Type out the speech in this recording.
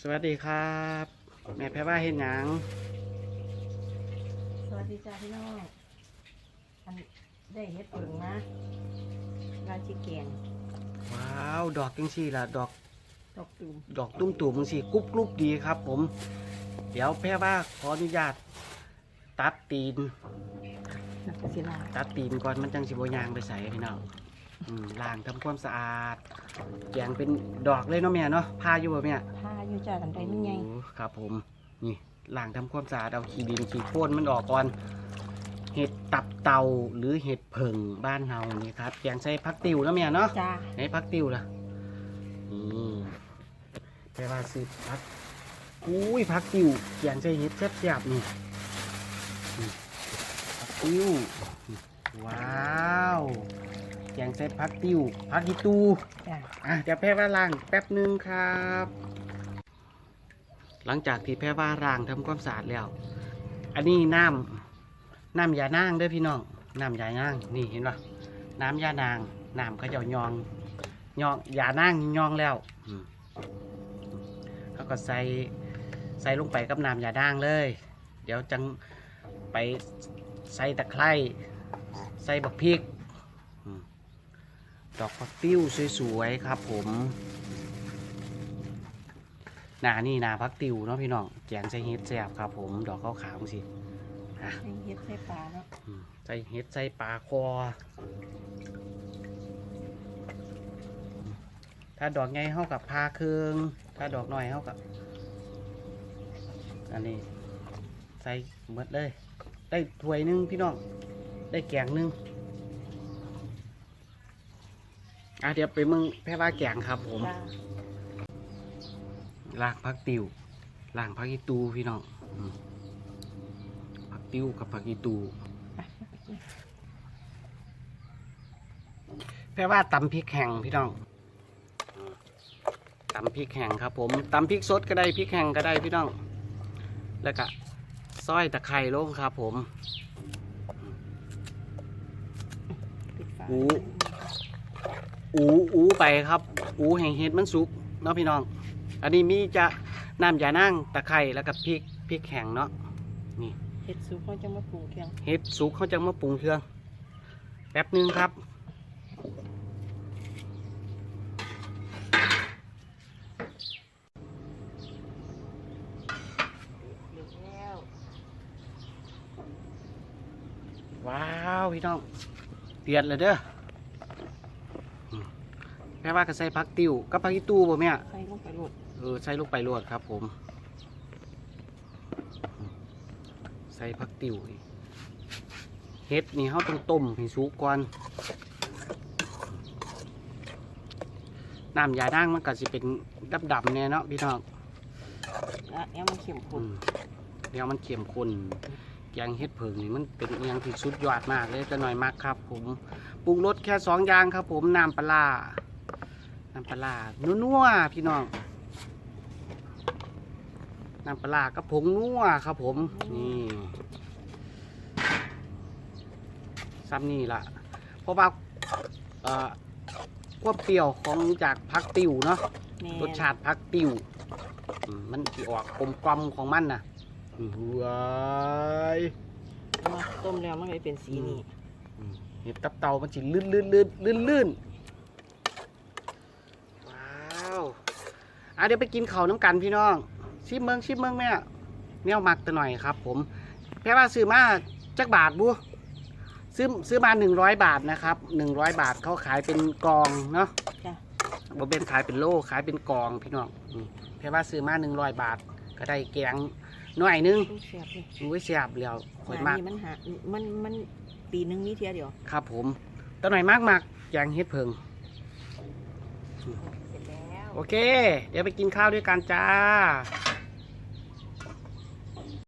สวัสดีครับ แม่แพ้ว่าเห็นหยังสวัสดีจ้าพี่น้องอันได้เฮ็ดเปิงนะราชิเกียงว้าวดอกจังสี่ล่ะดอกตกตุ่มดอกตุ้มตุ่มจังสี่กรุบกรุบดีครับ ผม เดี๋ยวแพ้ว่าขออนุญาตตัดตีน นักศิลาตัดตีนก่อนมันจังสิบยางไปใส่พี่น้องอืมล้างทำความสะอาดแกงเป็นดอกเลยเนาะแม่เนาะพาอยู่บ่แม่ผ้าอยู่จ้ากันไปมันไงโอ้ครับผมนี่ล้างทำความสะอาดเอาขี้ดินขี้โคลนมันออกก่อน เห็ดตับเต่าหรือเห็ดเผิงบ้านเฮานี่ครับแกงใส่ผักติวเนาะแม่เนาะ จ้าไหนผักติวล่ะนี่แปลว่าซื้อผัก อุ้ยผักติวแกงใส่เห็ดแซ่บๆนี่นี่ผัก ติวว้าว แกงใส่ผักติวผักอีตูจ้าอะเดี๋ยวแพรว่าล้างแป๊บหนึ่งครับ หลังจากที่แพรว่าล้างทำความสะอาดแล้ว อันนี้น้ำน้ำยานางเด้อพี่น้อง น้ำยานาง นี่เห็นปะน้ำยานาง น้ำเขาเจะยองยองยานางยองแล้วอืมเขาก็ใส่ใส่ลงไปกับน้ำยานางเลย เดี๋ยวจังไป ใส่ตะไคร้ใส่บักพริก ดอกผักติ้วสวยๆครับผมหนานี่หนาพักติวเนาะพี่น้องแกงใส่เฮ็ดแซ่บครับผมดอกขาวๆสิอะให้เฮ็ดใส่ปลาเนาะอืมใส่เฮ็ดใส่ปลาคอ ถ้าดอกใหญ่เท่ากับพาเครืองถ้าดอกน้อยเท่ากับ อันนี้ ใส่หมดเลย ได้ถ้วยหนึงพี่น้อง ได้แกงหนึงอะเดี๋ยวไปมึงแพ่ว่าแกงครับ ผมจ้าล่างพักติวล่างพักอีตูพี่น้องอืมพักติวกับพักอีตูแปลว่าตำพริกแห้งพี่น้องอืมตำพริกแห้งครับ ผมตำพริกสดก็ได้พริกแห้งก็ได้พี่น้อง แล้วก็ ซอยตะไคร้ลงครับผมปิดฝาอู้อูอูไปครับ อูแห่งเห็ดมันสุกเนาะพี่น้อง อันนี้มีจะน้ำยานั่งตะไคร้แล้วก็พริกพริกแห้งเนาะเฮ็ดซุปเขาจะมาปรุงเครื่องเห็ดสุกเขาจะมาปรุงเครื่อง แป๊บหนึงครับ แล้ว ว้าวพี่น้องเดือดเลยเด้ออืมแม่ว่าก็ใส่ผักติ้วกับผักอีตู้บ่แม่ใส่ลงไปโหลดเออใส่ลูกไปรวดครับ ผม ใส่ผักติ้วนี่เห็ดนี่เขาต้องต้มให้สุกก่อนน้ำยาด่างมันก็จะเป็นดำๆเนี่ยเนาะพี่น้องแล้วแอมมันเข้มอืข้นมเดี๋ยวมันเข้มข้นแก งเห็ดเผิงนี่มันเป็นอหย่างที่สุดยอดมากเลยจะหน่อยมากครับ ผมปรุงรสแค่สองอย่างครับ ผมน้ำปลาร้าน้ำปลาร้านัวๆพี่น้องน้ำปลาร้ากับผงนัวครับ ผมนี่ซ้ำนี่ละเพราะว่าเอ่อความเปรี้ยวของจากพักติวเนาะแม่รสชาติพักติวอืมมันสิออกกลมกลมของมันนะอืม ว้ายมาต้มแล้วมันก็เป็นสีนี้อืมเห็ดตับเต่ามันสิลื่นลื่นลื่นลื่นลื่นว้าวอะเดี๋ยวไปกินข้าวน้ำกันพี่น้อง ชิมเมืองชิมเมืองแม่แนวมักตัวหน่อยครับ ผมแพ่ว่าซื้อมาจักบาทบัวซื้อซื้อมาหนึ่งร้อยบาทนะครับหนึ่งร้อยบาทเขาขายเป็นกองเนาะจ้าบ่เป็นขายเป็นโลขายเป็นกองพี่น้องอืมแพ่ว่าซื้อมาหนึ่งร้อยบาท ก็ได้แกงหน่อยหนึงดูเสียบเลยอุ้ยเสียบแล้วค่อยหามักนี่มันหามันมันปีหนึงมีเทียเดียวครับผมตัวหน่อยมากมากแกงเฮ็ดเพิง เสร็จแล้ว โอเค เดี๋ยวไปกินข้าวด้วยกันจ้า